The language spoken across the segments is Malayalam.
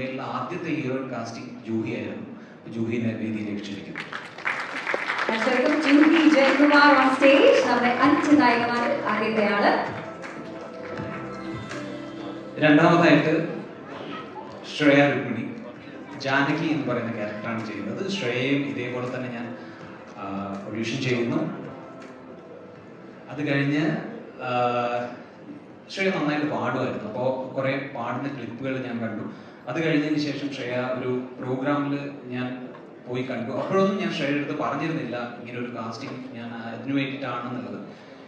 സിനിമയിലെ ആദ്യത്തെ ഹീറോ കാസ്റ്റിംഗ് ജൂഹി ആയിരുന്നു. ജൂഹിനെ വേദിയിലേക്ക് ക്ഷണിക്കുന്നു. ജൂഹി ജയകുമാർ ഓൺ സ്റ്റേജ് നമ്മുടെ അഞ്ച് നായികമാരിൽ ആദ്യത്തെ ആൾ രണ്ടാമതായിട്ട് ശ്രേയ രുക്മിണി. ജാനകി എന്ന് പറയുന്ന ക്യാരക്ടറാണ് ചെയ്യുന്നത്. ശ്രേയയും ഇതേപോലെ തന്നെ ഞാൻ ഒഡീഷൻ ചെയ്യുന്നു. അത് കഴിഞ്ഞ് ശ്രേയ നന്നായിട്ട് പാടുമായിരുന്നു. അപ്പോൾ കുറേ പാടുന്ന ക്ലിപ്പുകൾ ഞാൻ കണ്ടു. അത് കഴിഞ്ഞതിന് ശേഷം ശ്രേയ ഒരു പ്രോഗ്രാമിൽ ഞാൻ പോയി കണ്ടു. അപ്പോഴൊന്നും ഞാൻ ശ്രേയയുടെ അടുത്ത് പറഞ്ഞിരുന്നില്ല ഇങ്ങനെ ഒരു കാസ്റ്റിംഗ് ഞാൻ അതിനു വേണ്ടിയിട്ടാണെന്നുള്ളത്.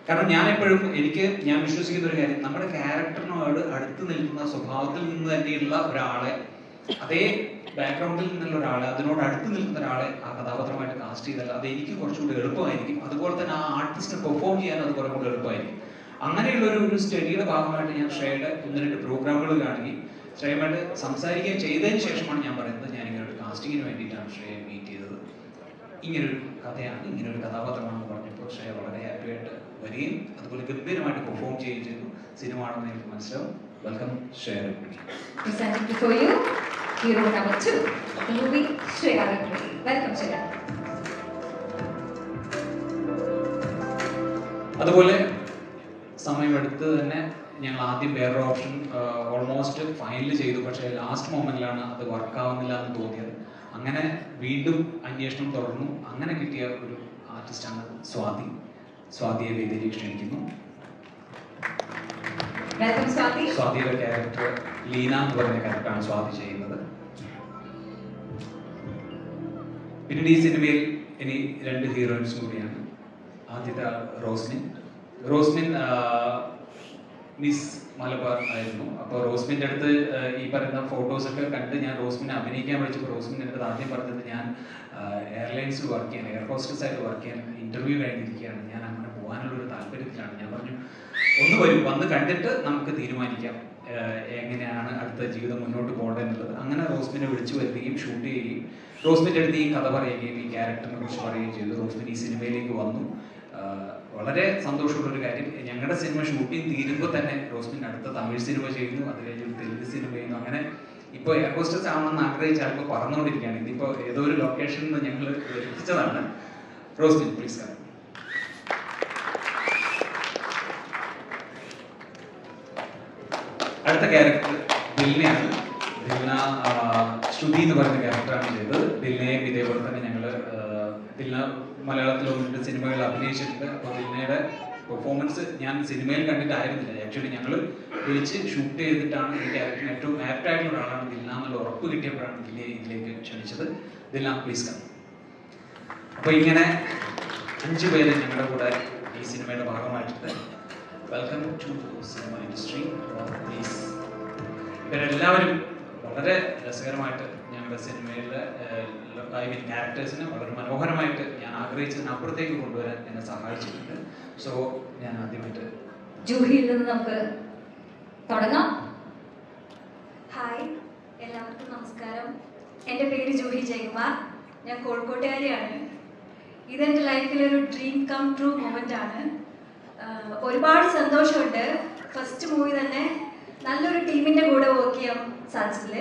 കാരണം ഞാൻ എപ്പോഴും എനിക്ക് ഞാൻ വിശ്വസിക്കുന്ന ഒരു കാര്യം നമ്മുടെ ക്യാരക്ടറിനോട് അടുത്ത് നിൽക്കുന്ന സ്വഭാവത്തിൽ നിന്ന് തന്നെയുള്ള ഒരാളെ അതേ ബാക്ക്ഗ്രൗണ്ടിൽ നിന്നുള്ള ഒരാളെ അതിനോട് അടുത്ത് നിൽക്കുന്ന ഒരാളെ ആ കഥാപാത്രമായിട്ട് കാസ്റ്റ് ചെയ്താൽ അത് എനിക്ക് കുറച്ചുകൂടി എളുപ്പമായിരിക്കും. അതുപോലെ തന്നെ ആ ആർട്ടിസ്റ്റ് പെർഫോം ചെയ്യാൻ അത് കുറേ കൂടി എളുപ്പമായിരിക്കും. അങ്ങനെയുള്ള ഒരു സ്റ്റഡിയുടെ ഭാഗമായിട്ട് ഞാൻ ശ്രേയയുടെ ഒന്ന് രണ്ട് പ്രോഗ്രാമുകൾ കാണുകയും ശ്രേയമായിട്ട് സംസാരിക്കുകയും ചെയ്തതിന് ശേഷമാണ് ഞാൻ പറയുന്നത് ഞാൻ ഇങ്ങനെ ഒരു കാസ്റ്റിങ്ങിന് വേണ്ടിയിട്ടാണ് ശ്രേയ മീറ്റ് ചെയ്തത് ഇങ്ങനൊരു കഥയാണ് ഇങ്ങനൊരു കഥാപാത്രമാണെന്ന് പറഞ്ഞപ്പോൾ ശ്രേയ വളരെ ഹാപ്പിയായിട്ട് വരികയും അതുപോലെ ഗംഭീരമായിട്ട് പെർഫോം ചെയ്യുകയും ചെയ്തു സിനിമ ആണെന്ന് എനിക്ക് മനസ്സിലാവും welcome Shreya Rukmini presenting before you hero number two of the movie Shreya Rukmini. Welcome Shreya. അതുപോലെ സമയമെടുത്ത് തന്നെ ഞങ്ങൾ ആദ്യം വേറൊരു ഓപ്ഷൻ ഓൾമോസ്റ്റ് ഫൈനൽ ചെയ്തു. പക്ഷേ ലാസ്റ്റ് മൊമെന്റിലാണ് അത് വർക്ക് ആവുന്നില്ല എന്ന് തോന്നിയത്. അങ്ങനെ വീണ്ടും അന്വേഷണം തുടർന്നു. അങ്ങനെ കിട്ടിയ ഒരു ആർട്ടിസ്റ്റാണ് സ്വാതി. സ്വാതിയെ വേദിയിലേക്ക് ക്ഷണിക്കുന്നു. സ്വാതിയുടെ ക്യാരക്ടർ ലീന എന്ന് പറയുന്ന ക്യാരക്ടറാണ് സ്വാതി ചെയ്യുന്നത്. പിന്നീട് ഈ സിനിമയിൽ ഇനി രണ്ട് ഹീറോയിൻസ് കൂടിയാണ്. ആദ്യത്തെ റോസ്ലിൻ. റോസ്മിൻ റോസ്മിൻ മിസ് മലബാർ ആയിരുന്നു. അപ്പോൾ റോസ്മിന്റെ അടുത്ത് ഈ പറയുന്ന ഫോട്ടോസ് ഒക്കെ കണ്ട് ഞാൻ റോസ്മിനെ അഭിനയിക്കാൻ വിളിച്ചപ്പോൾ റോസ്മിൻ എന്റെ അടുത്ത് ആദ്യം പറഞ്ഞത് ഞാൻ എയർലൈൻസ് വർക്ക് ചെയ്യാൻ എയർ ഹോസ്റ്റസ് ആയിട്ട് വർക്ക് ചെയ്യാൻ ഇന്റർവ്യൂ കഴിഞ്ഞിരിക്കുകയാണ്. ഞാൻ അങ്ങനെ പോകാനുള്ള ഒരു താല്പര്യത്തിലാണ്. ഞാൻ പറഞ്ഞു ഒന്ന് വരും വന്ന് കണ്ടിട്ട് നമുക്ക് തീരുമാനിക്കാം. എങ്ങനെയാണ് അടുത്ത ജീവിതം മുന്നോട്ട് പോകേണ്ടത് അങ്ങനെ റോസ്മിനെ വിളിച്ചു വരുത്തുകയും ഷൂട്ട് ചെയ്യുകയും റോസ്മിന്റെ അടുത്ത് ഈ കഥ പറയുകയും ഈ ക്യാരക്ടറിനെ കുറിച്ച് പറയുകയും ചെയ്തു. റോസ്മിൻ ഈ സിനിമയിലേക്ക് വന്നു. വളരെ സന്തോഷമുള്ള ഒരു കാര്യം. ഞങ്ങളുടെ സിനിമ ഷൂട്ടിംഗ് തീരുമ്പോൾ തന്നെ റോസ്മിൻ അടുത്ത തമിഴ് സിനിമ ചെയ്യുന്നു അത് കഴിഞ്ഞ് ഒരു തെലുങ്ക് സിനിമ ചെയ്യുന്നു. അങ്ങനെ ഇപ്പോൾ എയർ ആവണമെന്ന് ആഗ്രഹിച്ച ആൾക്ക് പറന്നുകൊണ്ടിരിക്കുകയാണ് ഇതിപ്പോൾ ഏതോ ഒരു നിന്ന് ഞങ്ങൾ ലഭിച്ചതാണ് റോസ്മിൻ പ്ലീസ് കാരണം അടുത്ത ക്യാരക്ടർ ദിൽന ആ, ശ്രുതി എന്ന് പറയുന്ന ക്യാരക്ടറാണ് ചെയ്തത്. ദിൽനയും ഇതേപോലെ തന്നെ ഞങ്ങൾ ദിൽന മലയാളത്തിൽ ഒന്നിട്ട് സിനിമകൾ അഭിനയിച്ചിട്ടുണ്ട്. അപ്പോൾ പിന്നെയുടെ പെർഫോമൻസ് ഞാൻ സിനിമയിൽ കണ്ടിട്ടായിരുന്നില്ല. ആക്ച്വലി ഞങ്ങൾ വിളിച്ച് ഷൂട്ട് ചെയ്തിട്ടാണ് ഈ ക്യാരക്ടറിന് ഏറ്റവും ആപ്റ്റ് ആയിട്ടുള്ള ഒരാളാണ് ദില്ല എന്നുള്ള ഉറപ്പ് കിട്ടിയപ്പോഴാണ് ദില്ലയെ ഇതിലേക്ക് ക്ഷണിച്ചത്. ദില്ല പ്ലീസ് കം അപ്പോൾ ഇങ്ങനെ അഞ്ച് പേര് ഞങ്ങളുടെ കൂടെ ഈ സിനിമയുടെ ഭാഗമായിട്ടുണ്ട്. Welcome to cinema industry please ഇവരെല്ലാവരും വളരെ രസകരമായിട്ട് ഞാൻ സിനിമയിലെ ഐ മീൻ ക്യാരക്ടേഴ്സിനെ വളരെ മനോഹരമായിട്ട് ഞാൻ ആഗ്രഹിച്ചതിനപ്പുറത്തേക്ക് കൊണ്ടുവരാൻ എന്നെ സഹായിച്ചിട്ടുണ്ട്. സോ ഞാൻ ആദ്യമായിട്ട് ജൂഹിയിൽ നിന്ന് നമുക്ക് തുടങ്ങാം. ഹായ് എല്ലാവർക്കും നമസ്കാരം. എന്റെ പേര് ജൂഹി ജയകുമാർ. ഞാൻ കോഴിക്കോട്ടുകാരിയാണ്. ഇതെന്റെ ലൈഫിലൊരു ഒരു ഡ്രീം കം ട്രൂ മൊമെന്റ് ആണ്. ഒരുപാട് സന്തോഷമുണ്ട്. ഫസ്റ്റ് മൂവി തന്നെ നല്ലൊരു ടീമിന്റെ കൂടെ വർക്ക് ചെയ്യാൻ സാധിച്ചതിൽ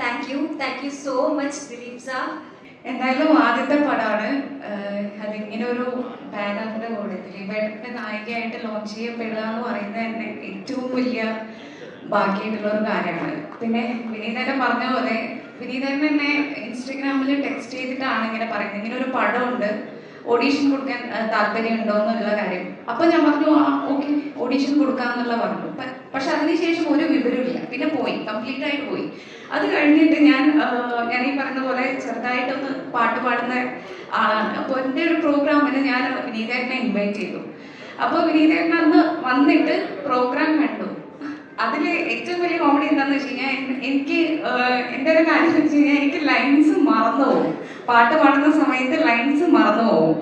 thank you thank you so much Dileep sir എന്തായാലും ആദ്യത്തെ പടമാണ് അതിങ്ങനെ ഒരു ബാനറിന്റെ കൂടെ ദിലീപേട്ടന്റെ നായികയായിട്ട് ലോഞ്ച് ചെയ്യപ്പെടുക എന്ന് പറയുന്നത് തന്നെ ഏറ്റവും വലിയ ഭാഗ്യമായിട്ടുള്ള ഒരു കാര്യമാണ്. പിന്നെ വിനീതേട്ടൻ പറഞ്ഞ പോലെ വിനീതേട്ടൻ എന്നെ ഇൻസ്റ്റഗ്രാമിൽ ടെക്സ്റ്റ് ചെയ്തിട്ടാണ് ഇങ്ങനെ പറയുന്നത്. ഇങ്ങനെ ഒരു പടമുണ്ട്. ഓഡീഷൻ കൊടുക്കാൻ താല്പര്യം താല്പര്യമുണ്ടോ എന്നുള്ള കാര്യം. അപ്പൊ ഞാൻ പറഞ്ഞു ആ ഓക്കെ ഓഡീഷൻ കൊടുക്കാന്നുള്ള പറഞ്ഞു. പക്ഷെ അതിനുശേഷം ഒരു വിവരമില്ല പിന്നെ പോയി കംപ്ലീറ്റ് ആയിട്ട് പോയി. അത് കഴിഞ്ഞിട്ട് ഞാൻ ഞാൻ ഈ പറഞ്ഞ പോലെ ചെറുതായിട്ടൊന്ന് പാട്ട് പാടുന്ന ആളാണ് അപ്പോൾ എന്റെ ഒരു പ്രോഗ്രാമിന് ഞാൻ വിനീതേട്ടനെ ഇൻവൈറ്റ് ചെയ്തു. അപ്പോൾ വിനീതേട്ടൻ അന്ന് വന്നിട്ട് പ്രോഗ്രാം അതിൽ ഏറ്റവും വലിയ കോമഡി എന്താന്ന് വെച്ച് കഴിഞ്ഞാൽ എനിക്ക് എന്റെ ഒരു കാര്യം വെച്ച് കഴിഞ്ഞാൽ എനിക്ക് ലൈൻസ് മറന്നു പോകും. പാട്ട് പാടുന്ന സമയത്ത് ലൈൻസ് മറന്നു പോകും.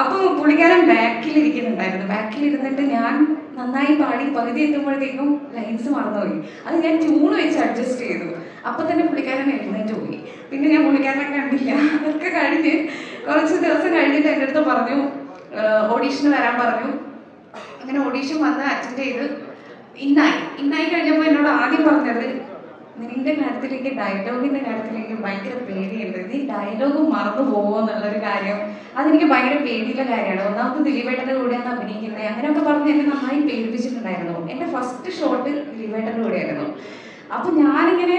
അപ്പോൾ പുള്ളിക്കാരൻ ബാക്കിൽ ഇരിക്കുന്നുണ്ടായിരുന്നു ബാക്കിൽ ഇരുന്നിട്ട് ഞാൻ നന്നായി പാടി പകുതി എത്തുമ്പോഴത്തേക്കും ലൈൻസ് മറന്നുപോയി. അത് ഞാൻ ട്യൂൺ വെച്ച് അഡ്ജസ്റ്റ് ചെയ്തു. അപ്പൊ തന്നെ പുള്ളിക്കാരൻ എഴുന്നേറ്റ് പോയി. പിന്നെ ഞാൻ പുള്ളിക്കാരനെ കണ്ടില്ല. അതൊക്കെ കഴിഞ്ഞ് കുറച്ച് ദിവസം കഴിഞ്ഞിട്ട് എന്റെ അടുത്ത് പറഞ്ഞു ഓഡീഷന് വരാൻ പറഞ്ഞു. അങ്ങനെ ഓഡീഷൻ വന്ന് അറ്റൻഡ് ചെയ്ത് ഇന്നായി. ഇന്നായി കഴിഞ്ഞപ്പോൾ എന്നോട് ആദ്യം പറഞ്ഞത് നിന്റെ കാര്യത്തിലേക്ക് ഡയലോഗിന്റെ കാര്യത്തിലേക്ക് ഭയങ്കര പേടിയുണ്ട് നീ ഡയലോഗ് മറന്നു പോകുമോ എന്നുള്ളൊരു കാര്യം. അതെനിക്ക് ഭയങ്കര പേടിയുള്ള കാര്യമാണ്. ഒന്നാമത് ദിലീപേട്ടന്റെ കൂടെയാണ് അഭിനയിക്കുന്നത്. അങ്ങനെയൊക്കെ പറഞ്ഞ് എന്നെ നന്നായി പേടിപ്പിച്ചിട്ടുണ്ടായിരുന്നു. എന്റെ ഫസ്റ്റ് ഷോട്ട് ദിലീപേട്ടന്റെ കൂടെയായിരുന്നു. അപ്പൊ ഞാനിങ്ങനെ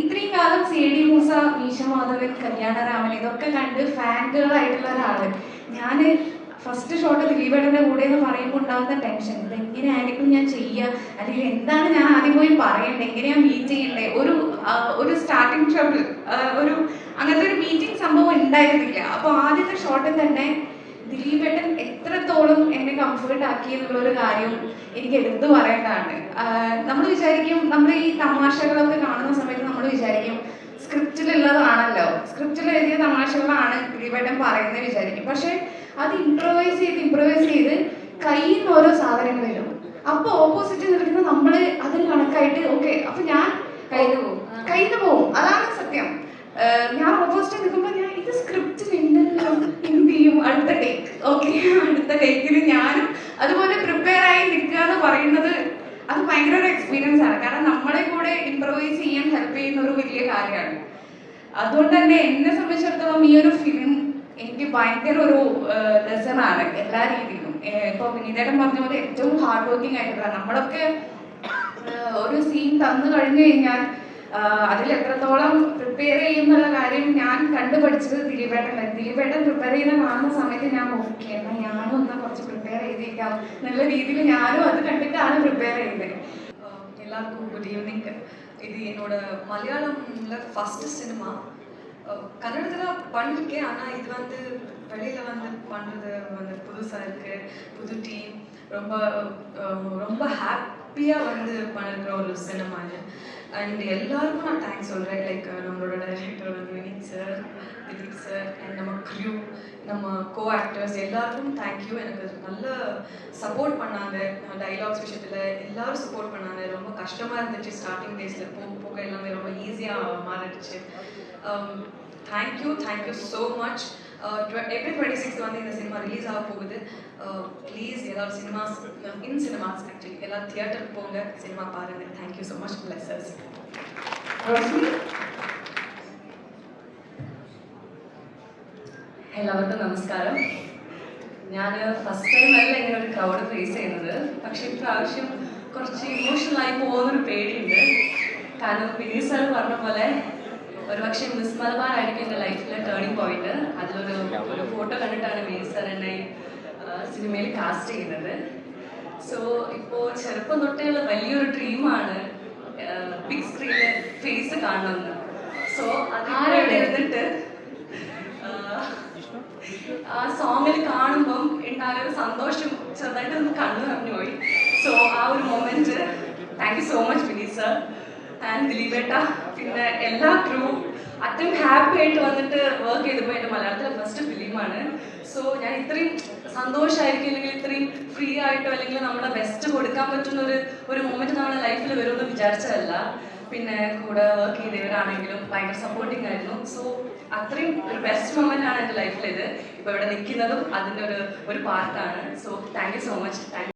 ഇത്രയും കാലം സി ഡി മൂസ മീശ മാധവൻ കല്യാണരാമൻ ഇതൊക്കെ കണ്ട് ഫാൻ ഗേൾ ആയിട്ടുള്ള ഒരാൾ. ഞാൻ ഫസ്റ്റ് ഷോട്ട് ദിലീപേട്ടന്റെ കൂടെ എന്ന് പറയുമ്പോൾ ഉണ്ടാകുന്ന ടെൻഷൻ ഇത് എങ്ങനെയായിരിക്കും ഞാൻ ചെയ്യുക അല്ലെങ്കിൽ എന്താണ് ഞാൻ ആദ്യം പോയി പറയേണ്ടത്? എങ്ങനെയാണ് മീറ്റ് ചെയ്യേണ്ടത് ഒരു ഒരു സ്റ്റാർട്ടിങ് ഷോട്ടിൽ ഒരു അങ്ങനത്തെ ഒരു മീറ്റിംഗ് സംഭവം ഉണ്ടായിരുന്നില്ല. അപ്പോൾ ആദ്യത്തെ ഷോട്ടിൽ തന്നെ ദിലീപേട്ടൻ എത്രത്തോളം എന്നെ കംഫർട്ട് ആക്കി എന്നുള്ള ഒരു കാര്യം എനിക്ക് എടുത്തു പറയേണ്ടതാണ്. നമ്മൾ വിചാരിക്കും നമ്മൾ ഈ തമാശകളൊക്കെ കാണുന്ന സമയത്ത് നമ്മൾ വിചാരിക്കും സ്ക്രിപ്റ്റിലുള്ളതാണല്ലോ. സ്ക്രിപ്റ്റിൽ എഴുതിയ തമാശകളാണ് ദിലീപേട്ടൻ പറയുന്നത് വിചാരിക്കും. പക്ഷെ അത് ഇംപ്രവൈസ് ചെയ്ത് ഇംപ്രവൈസ് ചെയ്ത് കയ്യിൽ നിന്ന് ഓരോ സാധനങ്ങളിലും അപ്പൊ ഓപ്പോസിറ്റ് നിൽക്കുന്ന നമ്മൾ അതിന് കണക്കായിട്ട് ഓക്കെ അപ്പൊ ഞാൻ കയ്യിൽ പോകും കയ്യിൽ പോകും അതാണ് സത്യം. ഞാൻ ഓപ്പോസിറ്റ് നിൽക്കുമ്പോൾ ഞാൻ ഇത് സ്ക്രിപ്റ്റ് ഉണ്ടല്ലോ എന്ത് ചെയ്യും അടുത്ത ടേക്ക് ഓക്കെ അടുത്ത ടേക്കിൽ ഞാനും അതുപോലെ പ്രിപ്പയർ ആയി നിൽക്കുക എന്ന് പറയുന്നത്. അത് ഭയങ്കര ഒരു എക്സ്പീരിയൻസ് ആണ്. കാരണം നമ്മളെ കൂടെ ഇംപ്രൂവൈസ് ചെയ്യാൻ ഹെൽപ്പ് ചെയ്യുന്ന ഒരു വലിയ കാര്യമാണ്. അതുകൊണ്ട് തന്നെ എന്നെ സംബന്ധിച്ചിടത്തോളം ഈ ഒരു ഫിലിം എനിക്ക് ഭയങ്കര ഒരു ലെസൺ ആണ് എല്ലാ രീതിയിലും. ഇപ്പൊ വിനീതേട്ടൻ പറഞ്ഞ പോലെ ഏറ്റവും ഹാർഡ് വർക്കിംഗ് ആയിട്ടുള്ള നമ്മളൊക്കെ ഒരു സീൻ തന്നു കഴിഞ്ഞു കഴിഞ്ഞാൽ അതിൽ എത്രത്തോളം പ്രിപ്പയർ ചെയ്യുന്നുള്ള കാര്യം ഞാൻ കണ്ടു പഠിച്ചത് ദിലീപേട്ടന്റെ ദിലീപേട്ടൻ പ്രിപ്പയർ ചെയ്യുന്ന കാണുന്ന സമയത്ത് ഞാൻ ഓക്കെ എന്നാൽ ഞാനും ഒന്ന് കുറച്ച് പ്രിപ്പയർ ചെയ്തേക്കാം. എന്നുള്ള രീതിയിൽ ഞാനും അത് കണ്ടിട്ടാണ് പ്രിപ്പയർ ചെയ്തത് എല്ലാവർക്കും ഗുഡ് ഈവനിങ് ഇത് എന്നോട് മലയാളം ഫസ്റ്റ് സിനിമ கன்னடத்தில் பண்ணிருக்கேன். ஆனால் இது வந்து வெளியில் வந்து பண்ணுறது வந்து புதுசாக இருக்குது புது டீம் ரொம்ப ரொம்ப ஹாப்பியாக வந்து பண்ணிருக்கிற ஒரு சினிமா அண்ட் எல்லாருக்கும் நான் தேங்க்ஸ் சொல்கிறேன் லைக் நம்மளோட டைரக்டர் வந்து Vineeth sir Dileep sir and நம்ம க்ரியூ நம்ம கோ ஆக்டர்ஸ் எல்லாருக்கும் தேங்க்யூ எனக்கு நல்ல சப்போர்ட் பண்ணாங்க. டைலாக்ஸ் விஷயத்தில் எல்லாரும் சப்போர்ட் பண்ணாங்க. ரொம்ப கஷ்டமாக இருந்துச்சு. ஸ்டார்டிங் டேஸில் போக போக எல்லாமே ரொம்ப ஈஸியாக மாறிடுச்சு. thank you thank you so much April twenty six வந்து இந்த சினிமா ரிலீஸ் ஆக போகுது ப்ளீஸ் எல்லாரும் சினிமாஸ் இன் சினிமாஸ் ஆக்சுவலி எல்லாரும் தியேட்டருக்கு போங்க சினிமா பாருங்கள் thank you so much pluses Roshni എല്ലാവർക്കും നമസ്കാരം ഞാൻ ഫസ്റ്റ് ടൈം അല്ല ഇങ്ങനെ ഒരു ക്രൗഡ് ഫേസ് ചെയ്യുന്നത് പക്ഷെ ഇപ്രാവശ്യം കുറച്ച് ഇമോഷണലായി പോകുന്നൊരു പേടിയുണ്ട് കാരണം വിനീത് സാർ പറഞ്ഞ പോലെ ഒരുപക്ഷെ മിസ് മലബാർ ആയിരിക്കും ലൈഫിലെ ടേണിംഗ് പോയിന്റ് അതിലൊരു ഒരു ഫോട്ടോ കണ്ടിട്ടാണ് വിനീത് സാർ എന്നെ സിനിമയിൽ കാസ്റ്റ് ചെയ്യുന്നത്. സോ ഇപ്പോ ചെറുപ്പം തൊട്ടേയുള്ള വലിയൊരു ഡ്രീമാണ് ബിഗ് സ്ക്രീനിൽ ഫേസ് കാണണമെന്ന്. സോ അതാരോട് ഇരുന്നിട്ട് ആ സോങ്ങിൽ കാണുമ്പം ഉണ്ടായ ഒരു സന്തോഷം ചെറുതായിട്ട് ഒന്ന് കണ്ണു നിറഞ്ഞു പോയി. സോ ആ ഒരു moment thank you so much Vineeth sir and ദിലീപേട്ട പിന്നെ എല്ലാ ക്രൂ അത്രയും ഹാപ്പി ആയിട്ട് വന്നിട്ട് വർക്ക് ചെയ്തപ്പോൾ എന്റെ മലയാളത്തിലെ ഫസ്റ്റ് ഫിലിമാണ് സോ ഞാൻ ഇത്രയും സന്തോഷമായിരിക്കും അല്ലെങ്കിൽ ഇത്രയും ഫ്രീ ആയിട്ടോ അല്ലെങ്കിൽ നമ്മുടെ ബെസ്റ്റ് കൊടുക്കാൻ പറ്റുന്ന ഒരു ഒരു മൊമെന്റ് നമ്മുടെ ലൈഫിൽ വരുമെന്ന് വിചാരിച്ചതല്ല. പിന്നെ കൂടെ വർക്ക് ചെയ്തവരാണെങ്കിലും ഭയങ്കര സപ്പോർട്ടിങ് ആയിരുന്നു. സോ അത്രയും ഒരു ബെസ്റ്റ് മൊമെന്റ് ആണ് എന്റെ ലൈഫിൽ ഇത്. ഇപ്പോൾ ഇവിടെ നിൽക്കുന്നതും അതിന്റെ ഒരു ഒരു പാർട്ടാണ് so thank you so much thank